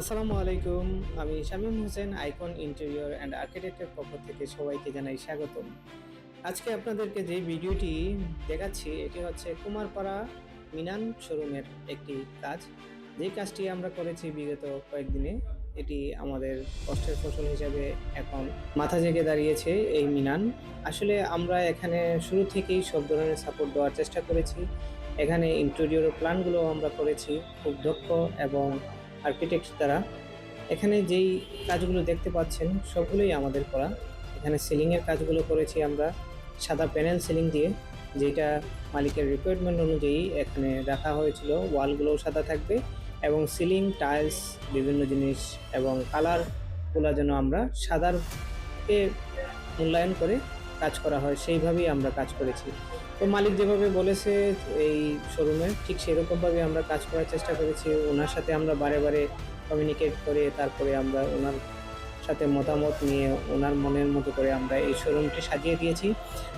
আসসালামু আলাইকুম, আমি Shamim Hossain, Icon Interior and আর্কিটেক্টের পক্ষ থেকে সবাইকে জানাই স্বাগতম। আজকে আপনাদেরকে যে ভিডিওটি দেখাচ্ছি, এটি হচ্ছে কুমারপাড়া মিনান শোরুমের একটি কাজ। যে কাজটি আমরা করেছি বিগত কয়েকদিনে, এটি আমাদের কষ্টের ফসল হিসাবে এখন মাথা জেগে দাঁড়িয়েছে এই মিনান। আসলে আমরা এখানে শুরু থেকেই সব ধরনের সাপোর্ট দেওয়ার চেষ্টা করেছি। এখানে ইন্টেরিয়র প্ল্যানগুলো আমরা করেছি, খুব দক্ষ এবং আর্কিটেক্ট দ্বারা এখানে যেই কাজগুলো দেখতে পাচ্ছেন সবগুলোই আমাদের করা। এখানে সিলিংয়ের কাজগুলো করেছি আমরা, সাদা প্যানেল সিলিং দিয়ে যেটা মালিকের রিকোয়ারমেন্ট অনুযায়ী এখানে রাখা হয়েছিল। ওয়ালগুলোও সাদা থাকবে এবং সিলিং টাইলস বিভিন্ন জিনিস এবং কালারগুলো যেন আমরা সাদারকে মূল্যায়ন করে কাজ করা হয়, সেইভাবেই আমরা কাজ করেছি। তো মালিক যেভাবে বলেছে এই শোরুমে ঠিক সেরকমভাবে আমরা কাজ করার চেষ্টা করেছি। ওনার সাথে আমরা বারে বারে কমিউনিকেট করে, তারপরে আমরা ওনার সাথে মতামত নিয়ে, ওনার মনের মতো করে আমরা এই শোরুমটি সাজিয়ে দিয়েছি।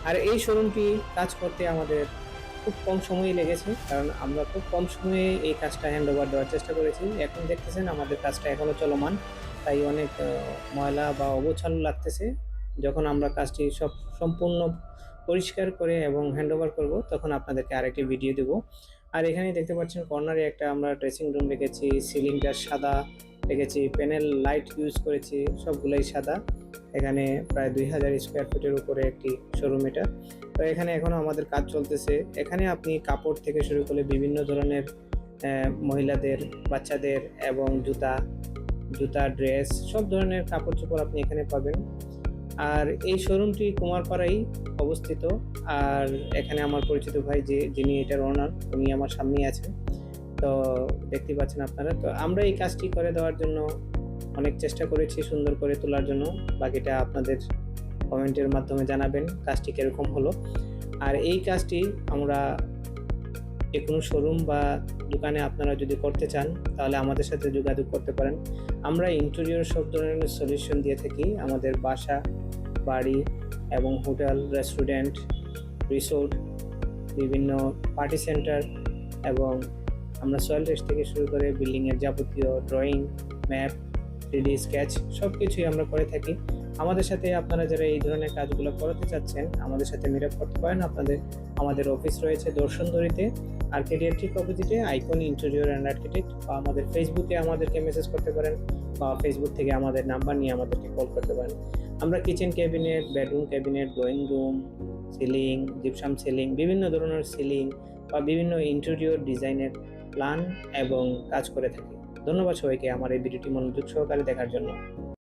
আর এই শোরুমটি কাজ করতে আমাদের খুব কম সময় লেগেছে, কারণ আমরা খুব কম সময়ে এই কাজটা হ্যান্ড ওভার দেওয়ার চেষ্টা করেছি। এখন দেখতেছেন, আমাদের কাজটা এখনও চলমান, তাই অনেক ময়লা বা অগোছালো লাগতেছে। যখন আমরা কাজটি সব সম্পূর্ণ পরিষ্কার করে এবং হ্যান্ড ওভার করব, তখন আপনাদেরকে আরেকটি ভিডিও দেবো। আর এখানে দেখতে পাচ্ছেন কর্নারে একটা আমরা ড্রেসিং রুম রেখেছি সিলিংটা সাদা রেখেছি প্যানেল লাইট ইউজ করেছি, সবগুলাই সাদা। এখানে প্রায় দুই হাজার স্কোয়ার ফিটের উপরে একটি শোরুম এটা। তো এখানে এখনও আমাদের কাজ চলতেছে। এখানে আপনি কাপড় থেকে শুরু করে বিভিন্ন ধরনের মহিলাদের, বাচ্চাদের এবং জুতা জুতা ড্রেস সব ধরনের কাপড় চোপড় আপনি এখানে পাবেন। আর এই শোরুমটি কুমারপাড়াই অবস্থিত। আর এখানে আমার পরিচিত ভাই যে, যিনি এটার ওনার উনি আমার সামনেই আছেন। তো দেখতে পাচ্ছেন আপনারা। তো আমরা এই কাজটি করে দেওয়ার জন্য অনেক চেষ্টা করেছি সুন্দর করে তোলার জন্য। বাকিটা আপনাদের কমেন্টের মাধ্যমে জানাবেন কাজটি কীরকম হলো। আর এই কাজটি আমরা যে কোনো শোরুম বা দোকানে আপনারা যদি করতে চান, তাহলে আমাদের সাথে যোগাযোগ করতে পারেন। আমরা ইন্টেরিয়র সব ধরনের সলিউশন দিয়ে থাকি। আমাদের বাসা, বাড়ি এবং হোটেল রেস্টুরেন্ট রিসোর্ট বিভিন্ন পার্টি সেন্টার এবং আমরা সয়েল টেস্ট থেকে শুরু করে বিল্ডিংয়ের যাবতীয় ড্রয়িং ম্যাপ থ্রিডি স্কেচ সব কিছুই আমরা করে থাকি। আমাদের সাথে আপনারা যারা এই ধরনের কাজগুলো করাতে চাচ্ছেন, আমাদের সাথে মিট করতে পারেন আপনাদের, আমাদের অফিস রয়েছে দর্শনদরিতে আর্কিটেক্ট ঠিক অপোজিটে আইকন ইন্টেরিয়র অ্যান্ড আর্কিটেক্ট বা আমাদের ফেসবুকে আমাদেরকে মেসেজ করতে পারেন, বা ফেসবুক থেকে আমাদের নাম্বার নিয়ে আমাদেরকে কল করতে পারেন। আমরা kitchen cabinet bedroom cabinet drawing room ceiling gypsum ceiling বিভিন্ন ধরনের সিলিং বা বিভিন্ন ইন্টেরিয়র ডিজাইনের প্ল্যান এবং কাজ করে থাকি। ধন্যবাদ সবাইকে আমার এই ভিডিওটি মনোযোগ সহকারে দেখার জন্য।